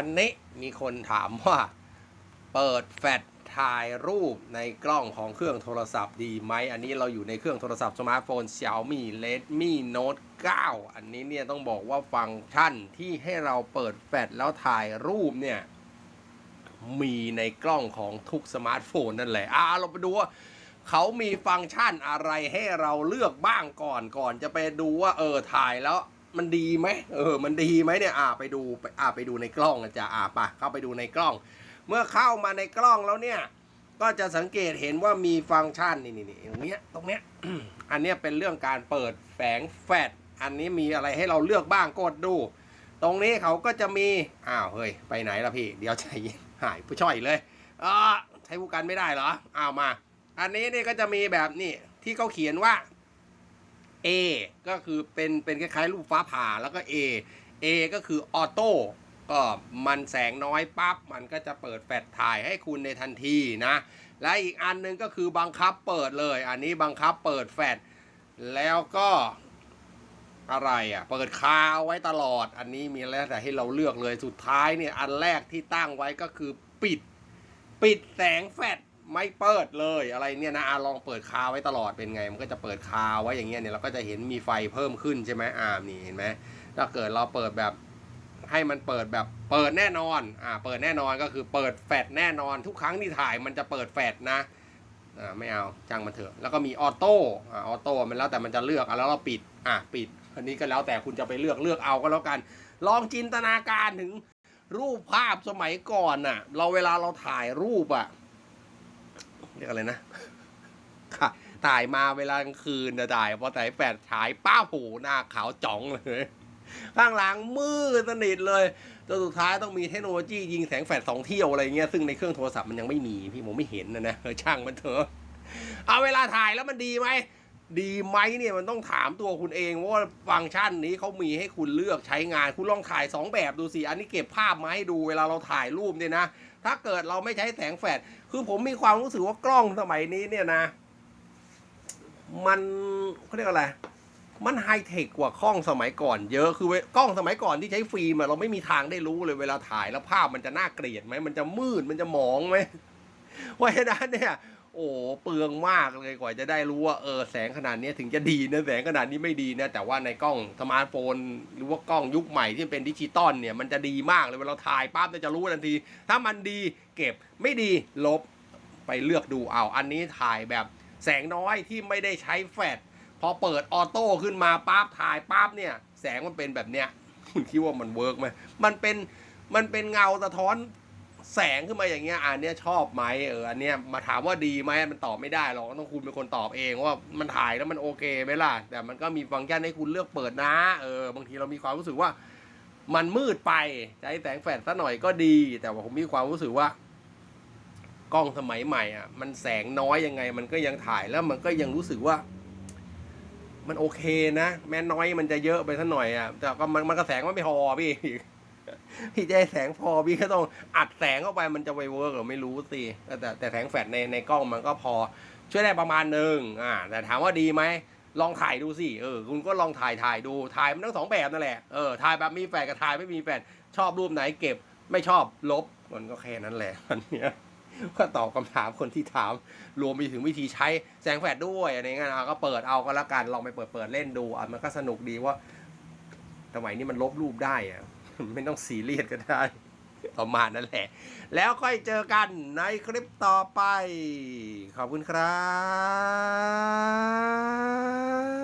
วันนี้มีคนถามว่า เปิดแฟลชถ่ายรูปในกล้องของเครื่องโทรศัพท์ดีไหม อันนี้เราอยู่ในเครื่องโทรศัพท์สมาร์ทโฟน Xiaomi Redmi Note 9 อันนี้เนี่ยต้องบอกว่าฟังก์ชันที่ให้เราเปิดแฟลชแล้วถ่ายรูปเนี่ย มีในกล้องของทุกสมาร์ทโฟนนั่นแหละอ่าเราไปดูว่าเขามีฟังก์ชันอะไรให้เราเลือกบ้างก่อนก่อนจะไปดูว่าเออถ่ายแล้ว มันดีไหมเออ มันดีไหมเนี่ย อ่าไปดูไปอ่าไปดูในกล้องนะจ๊ะอ่าปะเข้าไปดูในกล้อง เมื่อเข้ามาในกล้องแล้วเนี่ย ก็จะสังเกตเห็นว่ามีฟังก์ชันนี่นี่นี่ตรงเนี้ยตรงเนี้ย อันเนี้ยเป็นเรื่องการเปิดแฝงแฟลชอันนี้มีอะไรให้เราเลือกบ้างกดดู ตรงนี้เขาก็จะมีอ้าวเฮ้ยไปไหนละพี่ เดี๋ยวใจเย็นหายผู้ช่อยเลยอ่าใช้ผู้กันไม่ได้เหรออ้าวมา อันนี้นี่ก็จะมีแบบนี่ที่เขาเขียนว่า A ก็คือเป็นเป็นคล้ายๆรูปฟ้าผ่าแล้วก็ A A ก็คือออโต้ก็มันแสงน้อยปั๊บมันก็จะเปิดแฟลชถ่ายให้คุณในทันทีนะ และอีกอันหนึงก็คือบังคับเปิดเลย อันนี้บังคับเปิดแฟลชแล้วก็อะไรอะเปิดคาเอาไว้ตลอด อันนี้มีแล้วแต่ให้เราเลือกเลยสุดท้ายเนี่ยอันแรกที่ตั้งไว้ก็คือปิด ปิดแสงแฟลช ไม่เปิดเลยอะไรเนี่ยนะอะลองเปิดคาไว้ตลอดเป็นไง มันก็จะเปิดคาไว้อย่างเงี้ยเนี่ยเราก็จะเห็นมีไฟเพิ่มขึ้นใช่ไหมอ่านี่เห็นไหมถ้าเกิดเราเปิดแบบให้มันเปิดแบบเปิดแน่นอน อ่า เปิดแน่นอนก็คือเปิดแฟลชแน่นอนทุกครั้งที่ถ่ายมันจะเปิดแฟลชนะ อ่า ไม่เอาจ้างมันเถอะ แล้วก็มีออโต้ อ่า ออโต้ มันแล้วแต่มันจะเลือกอะแล้วเราปิด อะปิด อันนี้ก็แล้วแต่คุณจะไปเลือกเลือกเอาก็แล้วกัน ลองจินตนาการถึงรูปภาพสมัยก่อนน่ะ เราเวลาเราถ่ายรูปอะ อะไรนะค่ะถ่ายมาเวลากลางคืนนะถ่ายพอถ่ายแฟลชฉายป้าโผหน้าขาวจ่องเลยข้างหลังมืดสนิทเลยจนสุดท้ายต้องมีเทคโนโลยียิงแสงแฟลชสองเที่ยวอะไรเงี้ยซึ่งในเครื่องโทรศัพท์มันยังไม่มีพี่ผมไม่เห็นนะนะเออช่างมันเถอะเอาเวลาถ่ายแล้วมันดีไหมดีไหมเนี่ยมันต้องถามตัวคุณเองว่าฟังก์ชันนี้เขามีให้คุณเลือกใช้งาน คุณลองถ่าย 2 แบบดูสิ อันนี้เก็บภาพมาให้ดูเวลาเราถ่ายรูปเนี่ยนะ ถ้าเกิดเราไม่ใช้แสงแฟลชคือผมมีความรู้สึกว่ากล้องสมัยนี้เนี่ยนะ มันเขาเรียกอะไร มันไฮเทคกว่ากล้องสมัยก่อนเยอะคือเวกล้องสมัยก่อนที่ใช้ฟิล์มอะเราไม่มีทางได้รู้เลยเวลาถ่ายแล้วภาพมันจะน่าเกลียดไหมมันจะมืดมันจะหมองไหมเพราะฉะนั้นเนี่ย โอ้เปลืองมากเลยกว่าจะได้รู้ว่าเออแสงขนาดนี้ถึงจะดีนะแสงขนาดนี้ไม่ดีนะแต่ว่าในกล้องสมาร์ทโฟน หรือว่ากล้องยุคใหม่ที่เป็นดิจิตอลเนี่ยมันจะดีมากเลยเวลาเราถ่ายปั๊บเนี่ยจะรู้ทันที ถ้ามันดีเก็บไม่ดีลบไปเลือกดูเอาอันนี้ถ่ายแบบแสงน้อยที่ไม่ได้ใช้แฟลชพอเปิดออโต้ขึ้นมาปั๊บถ่ายปั๊บเนี่ย แสงมันเป็นแบบเนี้ยคุณคิดว่ามันเวิร์กไหมมันเป็นมันเป็นเงาสะท้อน แสงขึ้นมาอย่างเงี้ยอันเนี้ยชอบไหมเอออันเนี้ยมาถามว่าดีไหมมันตอบไม่ได้หรอกต้องคุณเป็นคนตอบเองว่ามันถ่ายแล้วมันโอเคไหมล่ะ แต่มันก็มีฟังก์ชันให้คุณเลือกเปิดนะเออบางทีเรามีความรู้สึกว่ามันมืดไปใช้แสงแฟลชซะหน่อยก็ดี แต่ว่าผมมีความรู้สึกว่ากล้องสมัยใหม่อะมันแสงน้อยยังไง มันก็ยังถ่ายแล้วมันก็ยังรู้สึกว่า มันโอเคนะ แม้น้อยมันจะเยอะไปสักหน่อยอะแต่ก็มันมันก็แสงมันไม่พอพี่ พี่จะให้แสงพอพี่ก็ต้องอัดแสงเข้าไปมันจะไปเวิร์กหรือไม่รู้สิแต่แต่แสงแฟลชในในกล้องมันก็พอ ช่วยได้ประมาณหนึ่งอ่า แต่ถามว่าดีไหมลองถ่ายดูสิเออคุณก็ลองถ่ายถ่ายดูถ่ายมันทั้งสองแบบนั่นแหละเออถ่ายแบบมีแฟลชกับถ่ายไม่มีแฟลชชอบรูปไหนเก็บไม่ชอบลบมันก็แค่นั้นแหละอันเนี้ยก็ตอบคำถามคนที่ถาม รวมไปถึงวิธีใช้แสงแฟลชด้วยอะไรเงี้ยนะก็เปิดเอาก็แล้วกันลองไปเปิดเปิดเล่นดูอะมันก็สนุกดีว่าสมัยนี้มันลบรูปได้อะ ไม่ต้องซีเรียสก็ได้ ประมาณนั่นแหละ แล้วค่อยเจอกันในคลิปต่อไป ขอบคุณครับ